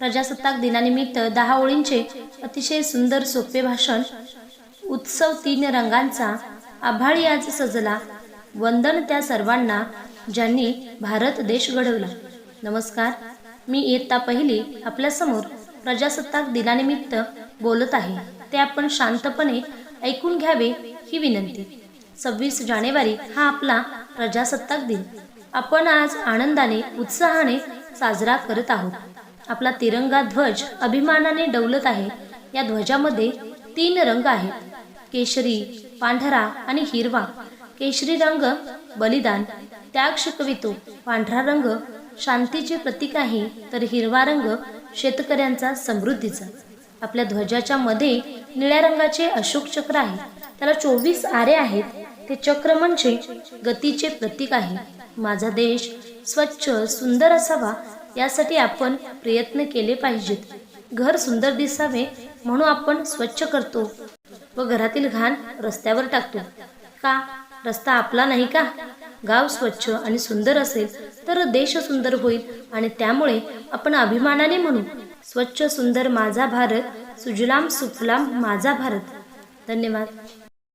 प्रजासत्ताक दिनानिमित्त दहा ओळींचे अतिशय सुंदर सोपे भाषण उत्सव तीन रंगांचा आभाळी आज सजला वंदन त्या सर्वांना ज्यांनी भारत देश घडवला. नमस्कार मी इयत्ता पहिली आपल्यासमोर प्रजासत्ताक दिनानिमित्त बोलत आहे. ते आपण शांतपणे ऐकून घ्यावे ही विनंती. सव्वीस जानेवारी हा आपला प्रजासत्ताक दिन. आपण आज आनंदाने उत्साहाने साजरा करत आहोत. आपला तिरंगा ध्वज अभिमानाने डौलत आहे. या ध्वजामध्ये तीन रंग आहेत. केशरी पांढरा आणि हिरवा. केशरी रंग बलिदान. त्याग शिकवितो. पांढरा रंग शांतीचे प्रतीक आहे तर हिरवा रंग शेतकऱ्यांचा समृद्धीचा. आपल्या ध्वजाच्या मध्ये निळ्या रंगाचे अशोक चक्र आहे. त्याला चोवीस आरे आहेत. ते चक्र म्हणजे गतीचे प्रतीक आहे. माझा देश स्वच्छ सुंदर असावा यासाठी आपण प्रयत्न केले पाहिजेत. घर सुंदर दिसावे म्हणून आपण स्वच्छ करतो व घरातील घाण रस्त्यावर टाकतो. का? रस्ता आपला नाही का? गाव स्वच्छ आणि सुंदर असेल तर देश सुंदर होईल आणि त्यामुळे आपण अभिमानाने म्हणू स्वच्छ सुंदर माझा भारत सुजलाम सुफलाम माझा भारत. धन्यवाद.